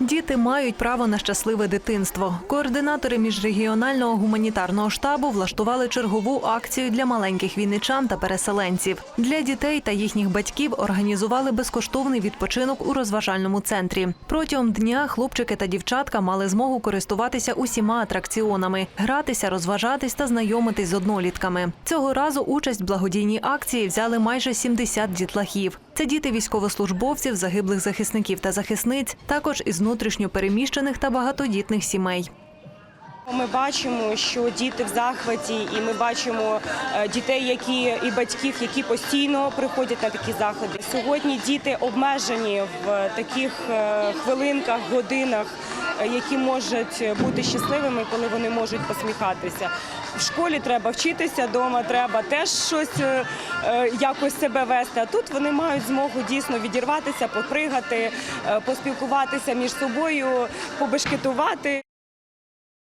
Діти мають право на щасливе дитинство. Координатори міжрегіонального гуманітарного штабу влаштували чергову акцію для маленьких вінничан та переселенців. Для дітей та їхніх батьків організували безкоштовний відпочинок у розважальному центрі. Протягом дня хлопчики та дівчатка мали змогу користуватися усіма атракціонами, гратися, розважатись та знайомитись з однолітками. Цього разу участь в благодійній акції взяли майже 70 дітлахів. Це діти військовослужбовців, загиблих захисників та захисниць, також із внутрішньо переміщених та багатодітних сімей. Ми бачимо, що діти в захваті, і ми бачимо е, дітей, які і батьків, які постійно приходять на такі заходи. Сьогодні діти обмежені в таких е, хвилинках, годинах, які можуть бути щасливими, коли вони можуть посміхатися. В школі треба вчитися, вдома треба теж щось е, е, якось себе вести. А тут вони мають змогу дійсно відірватися, попригати, е, поспілкуватися між собою, побешкетувати.